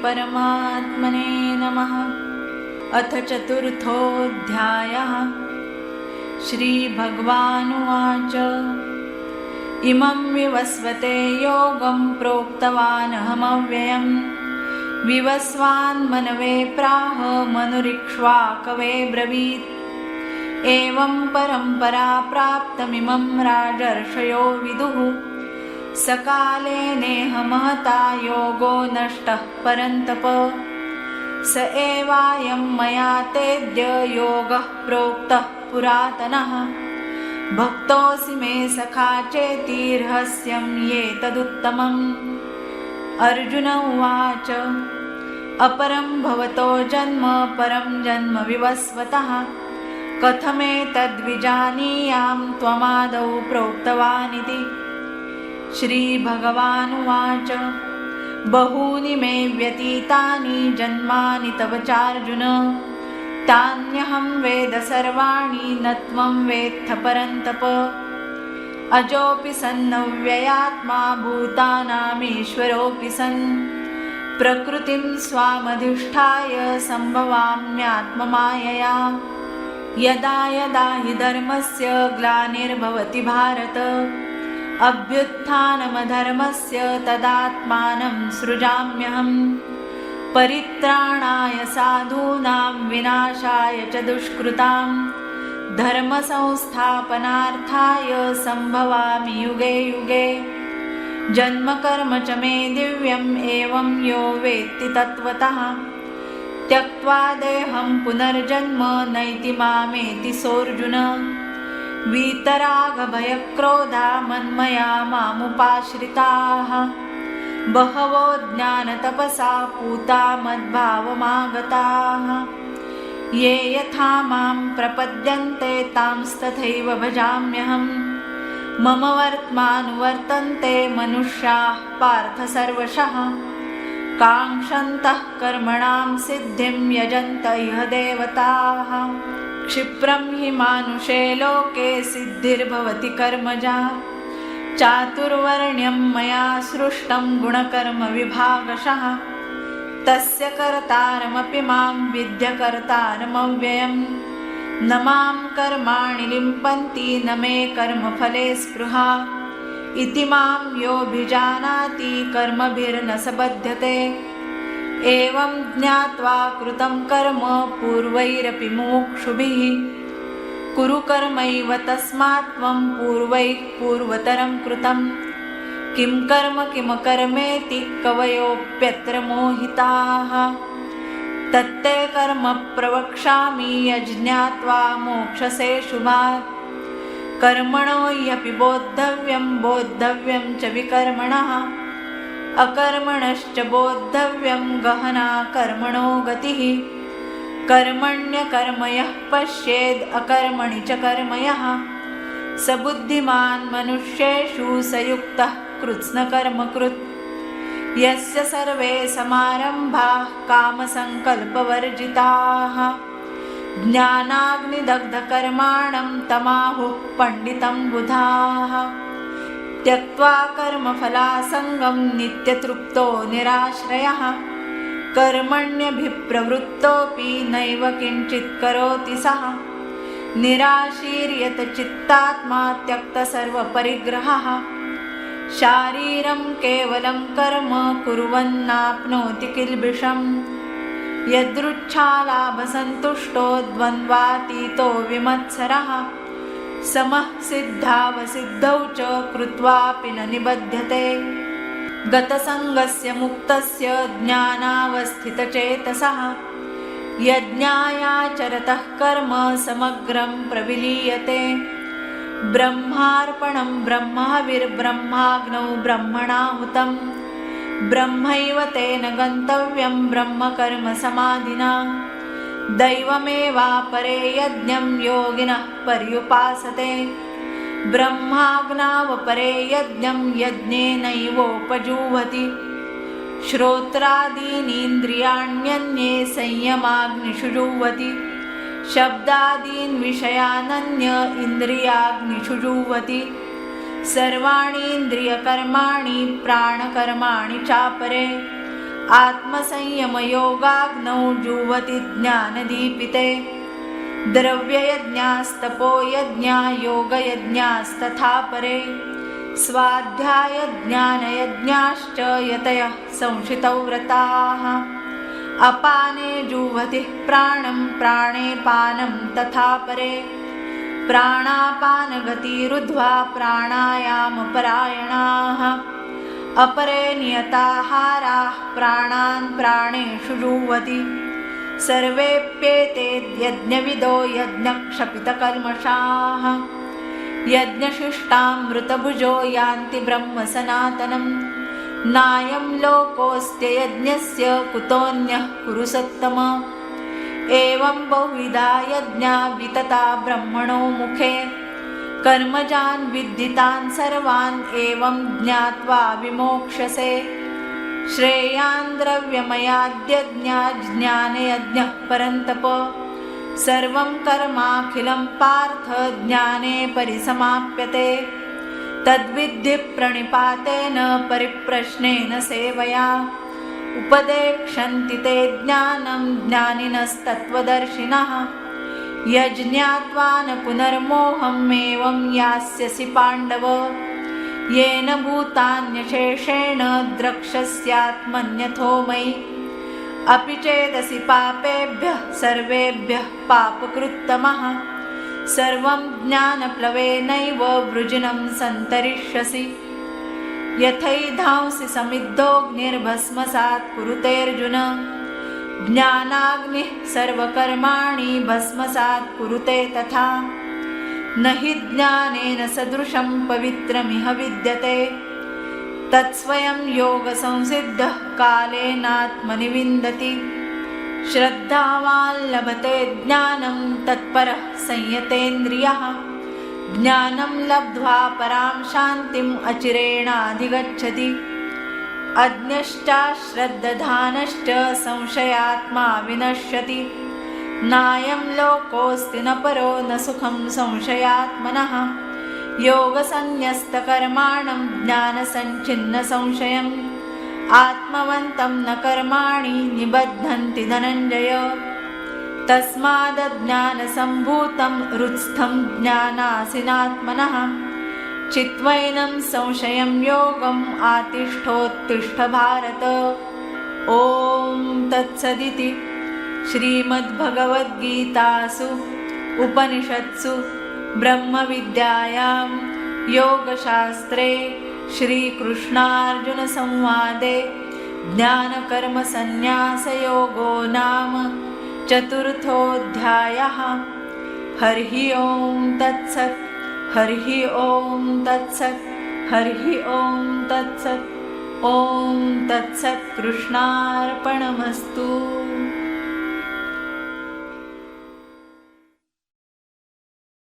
श्रीपरमात्मने नमः। अथ चतुर्थोऽध्यायः। श्रीभगवानुवाच। इमं विवस्वते योगं प्रोक्तवानहमव्ययम्। विवस्वान्मनवे प्राह मनुरिक्ष्वाकवे ब्रवीत्। एवं परम्परा प्राप्तमिमं राजर्षयो विदुः सकाले नेह महता योगो नष्टः परन्तप। स एवायं मया तेद्य योगः प्रोक्तः पुरातनः। भक्तोऽसि मे सखा चेति रहस्यं ये तदुत्तमम्। अर्जुन उवाच अपरं भवतो जन्म परं जन्म विवस्वतः। कथमेतद्विजानीयां त्वमादौ प्रोक्तवानिति श्रीभगवानुवाच। बहूनि मे व्यतीतानि जन्मानि तव चार्जुन। तान्यहं वेद सर्वाणि न त्वं वेत्थ परन्तप। अजोऽपि सन्नव्ययात्मा भूतानामीश्वरोऽपि सन्। प्रकृतिं स्वामधिष्ठाय सम्भवाम्यात्ममायया। यदा यदा हि धर्मस्य ग्लानिर्भवति भारत। अभ्युत्थानमधर्मस्य तदात्मानं सृजाम्यहम्। परित्राणाय साधूनां विनाशाय च दुष्कृतां धर्मसंस्थापनार्थाय सम्भवामि युगे युगे। जन्मकर्म च मे दिव्यम् एवं यो वेत्ति तत्त्वतः। त्यक्त्वा देहं पुनर्जन्म नैति मामेति सोऽर्जुन। वीतरागभयक्रोधा मन्मया मामुपाश्रिताः बहवो ज्ञानतपसा पूता मद्भावमागताः। ये यथा मां प्रपद्यन्ते तांस्तथैव भजाम्यहं मम वर्त्मानुवर्तन्ते मनुष्याः पार्थ सर्वशः। काङ्क्षन्तः कर्मणां सिद्धिं यजन्त इह देवताः। क्षिप्रं हि मानुषे लोके सिद्धिर्भवति कर्मजा। चातुर्वर्ण्यं मया सृष्टं गुणकर्मविभागशः तस्य कर्तारमपि मां विद्यकर्तारमव्ययं न मां कर्माणि लिम्पन्ति न मे कर्मफले स्पृहा। इति मां योऽभिजानाति कर्मभिर्न स बध्यते एवं ज्ञात्वा कृतं कर्म पूर्वैरपि मुमुक्षुभिः कुरु कर्मैव तस्मात् त्वं पूर्वैः पूर्वतरं कृतं। किं कर्म किमकर्मेति कवयोऽप्यत्र मोहिताः। तत्ते कर्म प्रवक्ष्यामि यज्ञात्वा मोक्षसे शुभात् कर्मणो ह्यपि बोद्धव्यं बोद्धव्यं च विकर्मणः अकर्मणश्च बोद्धव्यं गहना कर्मणो गतिः। कर्मण्यकर्मयः पश्येद् अकर्मणि च कर्मयः। स बुद्धिमान् मनुष्येषु स युक्तः कृत्स्नकर्मकृत्। यस्य सर्वे समारम्भाः कामसङ्कल्पवर्जिताः। ज्ञानाग्निदग्धकर्माणं तमाहुः पण्डितं बुधाः। त्यक्त्वा कर्मफलासङ्गं नित्यतृप्तो निराश्रयः। कर्मण्यभिप्रवृत्तोऽपि नैव किञ्चित् करोति सः। निराशीर्यत चित्तात्मा त्यक्तसर्वपरिग्रहः शारीरं केवलं कर्म कुर्वन्नाप्नोति किल्बिषम्। यदृच्छालाभसन्तुष्टो द्वन्द्वातीतो विमत्सरः। समः सिद्धावसिद्धौ च कृत्वापि न निबध्यते। गतसङ्गस्य मुक्तस्य ज्ञानावस्थितचेतसः। यज्ञायाचरतः कर्म समग्रं प्रविलीयते। ब्रह्मार्पणं ब्रह्मविर्ब्रह्माग्नौ ब्रह्मणाहुतं। ब्रह्मैव तेन गन्तव्यं ब्रह्मकर्मसमाधिना दैवमेवापरे यज्ञं योगिनः पर्युपासते। ब्रह्माग्नावपरे यज्ञं यज्ञेनैवोपजूवति। श्रोत्रादीनीन्द्रियाण्यन्ये संयमाग्निषु जुह्वति शब्दादीन् विषयानन्य इन्द्रियाग्निषु जुह्वति सर्वाणीन्द्रियकर्माणि प्राणकर्माणि चापरे। आत्मसंयमयोगाग्नौ जुह्वति ज्ञानदीपिते द्रव्ययज्ञास्तपो यज्ञा योगयज्ञास्तथा परे स्वाध्यायज्ञानयज्ञाश्च यतयः संशितौ व्रताः अपाने जुह्वति प्राणं प्राणे पानं तथा परे प्राणापानगतिरुद्ध्वा प्राणायामपरायणाः अपरे नियताहाराः प्राणान् प्राणेषु जुह्वति। सर्वेऽप्येते यज्ञविदो यज्ञक्षपितकल्मषाः यज्ञशिष्टामृतभुजो यान्ति ब्रह्म सनातनं नायं लोकोऽस्त्ययज्ञस्य कुतोऽन्यः कुरु सत्तम एवं बहुविधा यज्ञा वितता ब्रह्मणो मुखे कर्मजान् विद्धितान् सर्वान् एवं ज्ञात्वा विमोक्षसे श्रेयान् ज्ञाने ज्ञानयज्ञः परन्तप सर्वं कर्माखिलं पार्थ ज्ञाने परिसमाप्यते। तद्विद्धि प्रणिपातेन परिप्रश्नेन सेवया। उपदेक्षन्ति ते ज्ञानं ज्ञानिनस्तत्त्वदर्शिनः। यज्ञात्वा न पुनर्मोहम् एवं यास्यसि पाण्डव। येन भूतान्यशेषेण द्रक्ष्यस्यात्मन्यथो मयि। अपि चेदसि पापेभ्यः सर्वेभ्यः पापकृत्तमः। सर्वं ज्ञानप्लवेनैव वृजिनं सन्तरिष्यसि। यथैधांसि समिद्धोऽग्निर्भस्मसात् कुरुतेऽर्जुन ज्ञानाग्निः सर्वकर्माणि भस्मसात् कुरुते तथा। न हि ज्ञानेन सदृशं पवित्रमिह विद्यते। तत्स्वयं योगसंसिद्धः कालेनात्मनि विन्दति। श्रद्धावान् लभते ज्ञानं तत्परः संयतेन्द्रियः। ज्ञानं लब्ध्वा परां शान्तिम् अचिरेणाधिगच्छति अज्ञश्चाश्रद्दधानश्च संशयात्मा विनश्यति। नायं लोकोऽस्ति न परो न सुखं संशयात्मनः। योगसंन्यस्तकर्माणं ज्ञानसञ्छिन्नसंशयम् आत्मवन्तं न कर्माणि निबध्नन्ति धनञ्जय। तस्मादज्ञानसम्भूतं हृत्स्थं ज्ञानासिनात्मनः। चित्वैनं संशयं योगम् आतिष्ठोत्तिष्ठ भारत ॐ तत्सदिति श्रीमद्भगवद्गीतासु उपनिषत्सु ब्रह्मविद्यायां योगशास्त्रे श्रीकृष्णार्जुनसंवादे ज्ञानकर्मसन्न्यासयोगो नाम चतुर्थोऽध्यायः। हरिः ॐ तत्सत्। हरिः ॐ तत्सत् हरिः ॐ तत्सत् ॐ तत्सत् कृष्णार्पणमस्तु।